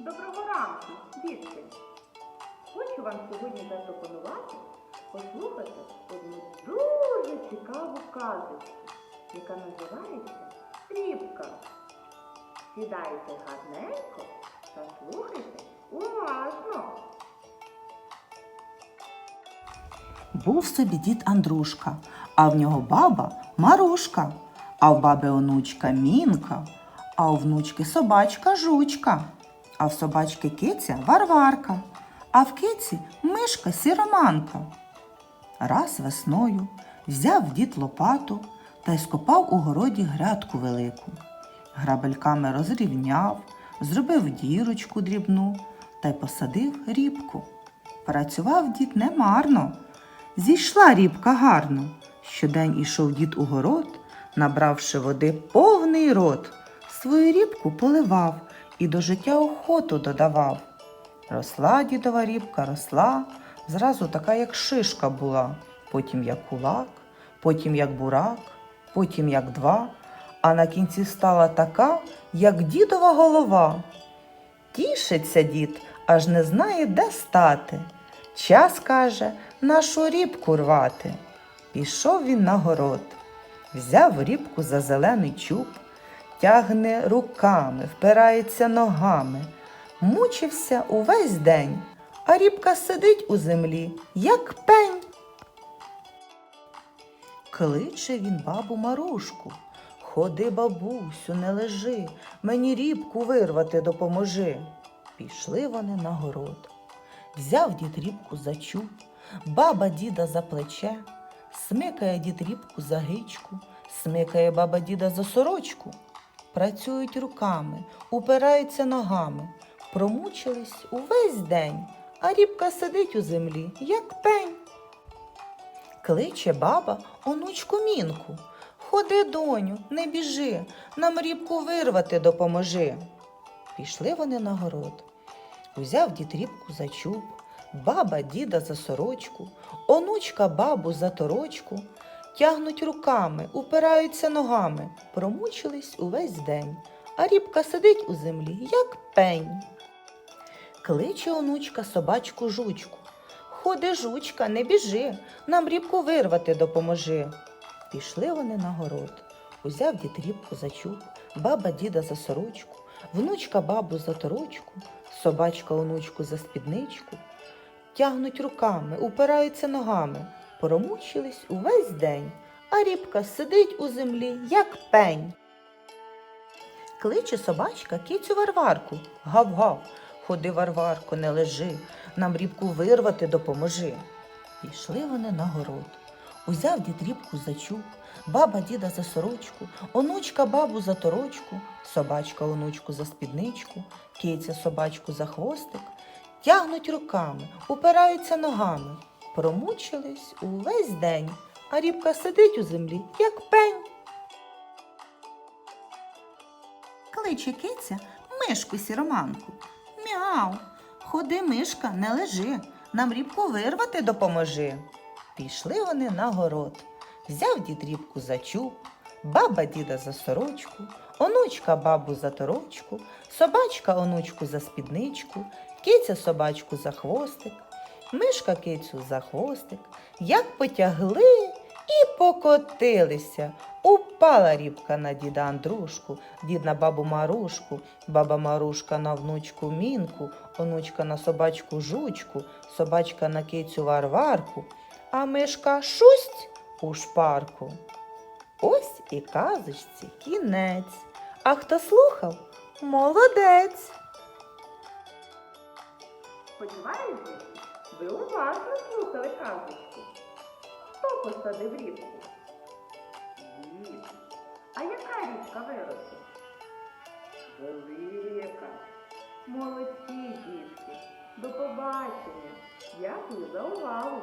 Доброго ранку, дітки! Хочу вам сьогодні запропонувати послухати одну дуже цікаву казочку, яка називається Рібка. Сідайте гарненько та слухайте уважно. Був собі дід Андрушка, а в нього баба Марушка, а в баби онучка Мінка, а у внучки собачка Жучка, а в собачки киця Варварка, а в киці мишка Сіроманка. Раз весною взяв дід лопату та й скопав у городі грядку велику. Грабельками розрівняв, зробив дірочку дрібну та й посадив рібку. Працював дід немарно. Зійшла рібка гарно. Щодень ішов дід у город, набравши води повний рот, свою рібку поливав і до життя охоту додавав. Росла дідова рібка, росла, зразу така, як шишка була, потім як кулак, потім як бурак, потім як два, а на кінці стала така, як дідова голова. Тішиться дід, аж не знає, де стати. Час, каже, нашу рібку рвати. Пішов він на город, взяв рібку за зелений чуб, тягне руками, впирається ногами, мучився увесь день, а рібка сидить у землі, як пень. Кличе він бабу Марушку. Ходи, бабусю, не лежи, мені рібку вирвати допоможи. Пішли вони на город. Взяв дід рібку за чуб, баба діда за плече, смикає дід рібку за гичку, смикає баба діда за сорочку. Працюють руками, упираються ногами, промучились увесь день, а рібка сидить у землі, як пень. Кличе баба онучку мінку. Ходи, доню, не біжи, нам рібку вирвати допоможи. Пішли вони на город. Узяв дід рібку за чуб, баба діда за сорочку, онучка бабу за торочку, тягнуть руками, упираються ногами, промучились увесь день, а рібка сидить у землі, як пень. Кличе онучка собачку жучку. Ходи, жучка, не біжи, нам рібку вирвати допоможи. Пішли вони на город. Узяв дід рібку за чуб, баба діда за сорочку, внучка бабу за торочку, собачка онучку за спідничку. Тягнуть руками, упираються ногами, промучились увесь день, а рібка сидить у землі, як пень. Кличе собачка кицю Варварку. Гав-гав, ходи, Варварко, не лежи, нам рібку вирвати допоможи. Пішли вони на город. Узяв дід рібку за чуб, баба діда за сорочку, онучка бабу за торочку, собачка онучку за спідничку, киця собачку за хвостик, тягнуть руками, упираються ногами, промучились увесь день, а рібка сидить у землі, як пень. Кличе киця мишку сіроманку. Мяу, ходи, мишка, не лежи, нам рібку вирвати допоможи. Пішли вони на город. Взяв дід рібку за чуб, баба діда за сорочку, онучка бабу за торочку, собачка онучку за спідничку, киця собачку за хвостик, мишка кицю за хвостик, як потягли і покотилися. Упала рібка на діда Андрушку, дід на бабу Марушку, баба Марушка на внучку Мінку, онучка на собачку Жучку, собачка на кицю Варварку, а мишка шусть у шпарку. Ось і казочці кінець. А хто слухав? Молодець. Сподіваюся, ви уважно слухали казочку. Хто посадив рібку? Дід. А яка рібка виросла? Велика. Молодці, дітки. До побачення. Дякую за увагу.